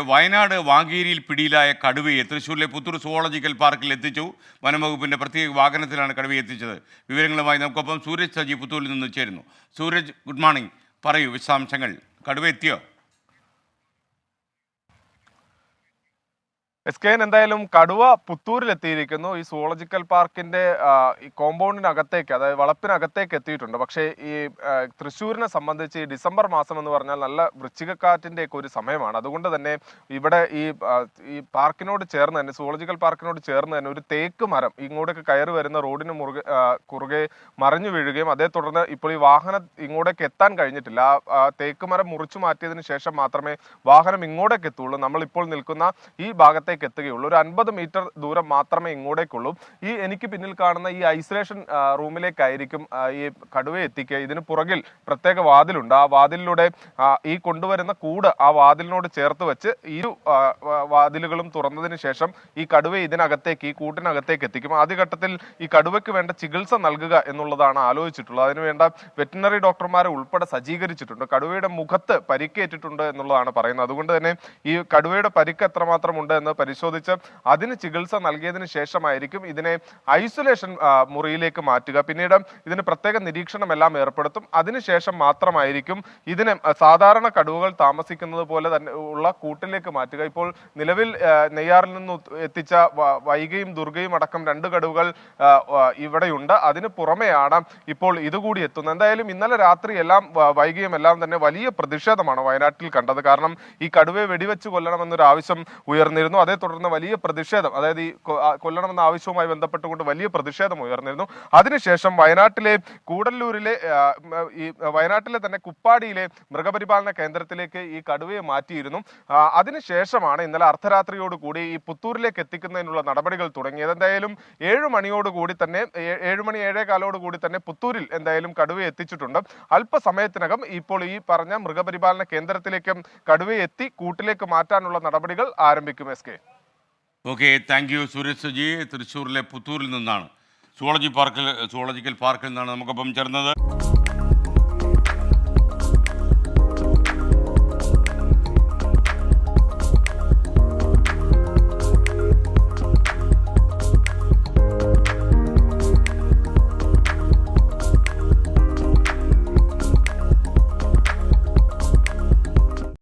വയനാട് വാങ്കേരിയിൽ പിടിയിലായ കടുവയെ തൃശ്ശൂരിലെ പുത്തൂർ സുവോളജിക്കൽ പാർക്കിൽ എത്തിച്ചു. വനംവകുപ്പിന്റെ പ്രത്യേക വാഹനത്തിലാണ് കടുവയെ എത്തിച്ചത്. വിവരങ്ങളുമായി നമുക്കൊപ്പം സൂരജ് സജി പുത്തൂരിൽ നിന്ന് ചേരുന്നു. Sooraj good morning. പറയൂ വിശദാംശങ്ങൾ. കടുവ എത്തിയോ? എസ് കെ എൻ എന്തായാലും കടുവ പുത്തൂരിൽ എത്തിയിരിക്കുന്നു ഈ സുവോളജിക്കൽ പാർക്കിന്റെ ഈ കോമ്പൗണ്ടിനകത്തേക്ക് അതായത് വളപ്പിനകത്തേക്ക് എത്തിയിട്ടുണ്ട്. പക്ഷേ ഈ തൃശ്ശൂരിനെ സംബന്ധിച്ച് ഈ ഡിസംബർ മാസം എന്ന് പറഞ്ഞാൽ നല്ല വൃശ്ചികക്കാറ്റിന്റെ ഒക്കെ ഒരു സമയമാണ്. അതുകൊണ്ട് തന്നെ ഇവിടെ ഈ ഈ പാർക്കിനോട് ചേർന്ന് തന്നെ സുവോളജിക്കൽ പാർക്കിനോട് ചേർന്ന് തന്നെ ഒരു തേക്ക് മരം ഇങ്ങോട്ടേക്ക് കയറി വരുന്ന റോഡിന് മുറുകെ കുറുകെ മറിഞ്ഞു വീഴുകയും അതേ തുടർന്ന് ഇപ്പോൾ ഈ വാഹനം ഇങ്ങോട്ടേക്ക് എത്താൻ കഴിഞ്ഞിട്ടില്ല. ആ, തേക്ക് മരം മുറിച്ചു മാറ്റിയതിന് ശേഷം മാത്രമേ വാഹനം ഇങ്ങോട്ടേക്ക് എത്തുള്ളൂ. നമ്മൾ ഇപ്പോൾ നിൽക്കുന്ന ഈ ഭാഗത്തേക്ക് എത്തുകയുള്ളൂ. ഒരു അൻപത് മീറ്റർ ദൂരം മാത്രമേ ഇങ്ങോട്ടേക്കുള്ളൂ. ഈ എനിക്ക് പിന്നിൽ കാണുന്ന ഈ ഐസൊലേഷൻ റൂമിലേക്കായിരിക്കും ഈ കടുവയെ എത്തിക്കുക. ഇതിന് പുറകിൽ പ്രത്യേക വാതിലുണ്ട്. ആ വാതിലിലൂടെ ഈ കൊണ്ടുവരുന്ന കൂട് ആ വാതിലിനോട് ചേർത്ത് വെച്ച് ഇരു വാതിലുകളും തുറന്നതിന് ശേഷം ഈ കടുവയെ ഇതിനകത്തേക്ക് ഈ കൂട്ടിനകത്തേക്ക് എത്തിക്കും. ആദ്യഘട്ടത്തിൽ ഈ കടുവയ്ക്ക് വേണ്ട ചികിത്സ നൽകുക എന്നുള്ളതാണ് ആലോചിച്ചിട്ടുള്ളത്. അതിനുവേണ്ട വെറ്റിനറി ഡോക്ടർമാരെ ഉൾപ്പെടെ സജ്ജീകരിച്ചിട്ടുണ്ട്. കടുവയുടെ മുഖത്ത് പരിക്കേറ്റിട്ടുണ്ട് എന്നുള്ളതാണ് പറയുന്നത്. അതുകൊണ്ട് തന്നെ ഈ കടുവയുടെ പരിക്ക് എത്രമാത്രം ഉണ്ട് എന്ന് പരിശോധിച്ച് അതിന് ചികിത്സ നൽകിയതിന് ശേഷമായിരിക്കും ഇതിനെ ഐസൊലേഷൻ മുറിയിലേക്ക് മാറ്റുക. പിന്നീട് ഇതിന് പ്രത്യേക നിരീക്ഷണം എല്ലാം ഏർപ്പെടുത്തും അതിനുശേഷം മാത്രമായിരിക്കും ഇതിനെ സാധാരണ കടുവകൾ താമസിക്കുന്നത് പോലെ തന്നെ ഉള്ള കൂട്ടിലേക്ക് മാറ്റുക. ഇപ്പോൾ നിലവിൽ നെയ്യാറിൽ നിന്ന് എത്തിച്ച വൈകയും ദുർഗയും അടക്കം രണ്ട് കടുവകൾ ഇവിടെയുണ്ട്. അതിന് പുറമെയാണ് ഇപ്പോൾ ഇതുകൂടി എത്തുന്നത്. എന്തായാലും ഇന്നലെ രാത്രി എല്ലാം വൈകിയും എല്ലാം തന്നെ വലിയ പ്രതിഷേധമാണ് വയനാട്ടിൽ കണ്ടത്. കാരണം ഈ കടുവയെ വെടിവെച്ച് കൊല്ലണമെന്നൊരു ആവശ്യം ഉയർന്നിരുന്നു. അതേ തുടർന്ന് വലിയ പ്രതിഷേധം അതായത് ഈ കൊല്ലണമെന്ന ആവശ്യവുമായി ബന്ധപ്പെട്ടുകൊണ്ട് വലിയ പ്രതിഷേധം ഉയർന്നിരുന്നു. അതിനുശേഷം വയനാട്ടിലെ കൂടല്ലൂരിലെ ഈ വയനാട്ടിലെ തന്നെ കുപ്പാടിയിലെ മൃഗപരിപാലന കേന്ദ്രത്തിലേക്ക് ഈ കടുവയെ മാറ്റിയിരുന്നു. അതിനുശേഷമാണ് ഇന്നലെ അർദ്ധരാത്രിയോടുകൂടി ഈ പുത്തൂരിലേക്ക് എത്തിക്കുന്നതിനുള്ള നടപടികൾ തുടങ്ങിയത്. എന്തായാലും ഏഴ് മണിയോടുകൂടി തന്നെ ഏഴുമണി ഏഴ് കാലോടുകൂടി തന്നെ പുത്തൂരിൽ എന്തായാലും കടുവയെ എത്തിച്ചിട്ടുണ്ട്. അല്പസമയത്തിനകം ഇപ്പോൾ ഈ പറഞ്ഞ മൃഗപരിപാലന കേന്ദ്രത്തിലേക്കും കടുവയെ എത്തി കൂട്ടിലേക്ക് മാറ്റാനുള്ള നടപടികൾ ആരംഭിക്കും S K. Okay thank you Suresh Saji. തൃശ്ശൂരിലെ പുത്തൂരിൽ നിന്നാണ്. സുവോളജി പാർക്കിൽ സുവോളജിക്കൽ പാർക്കിൽ നിന്നാണ് നമുക്കൊപ്പം ചേർന്നത്.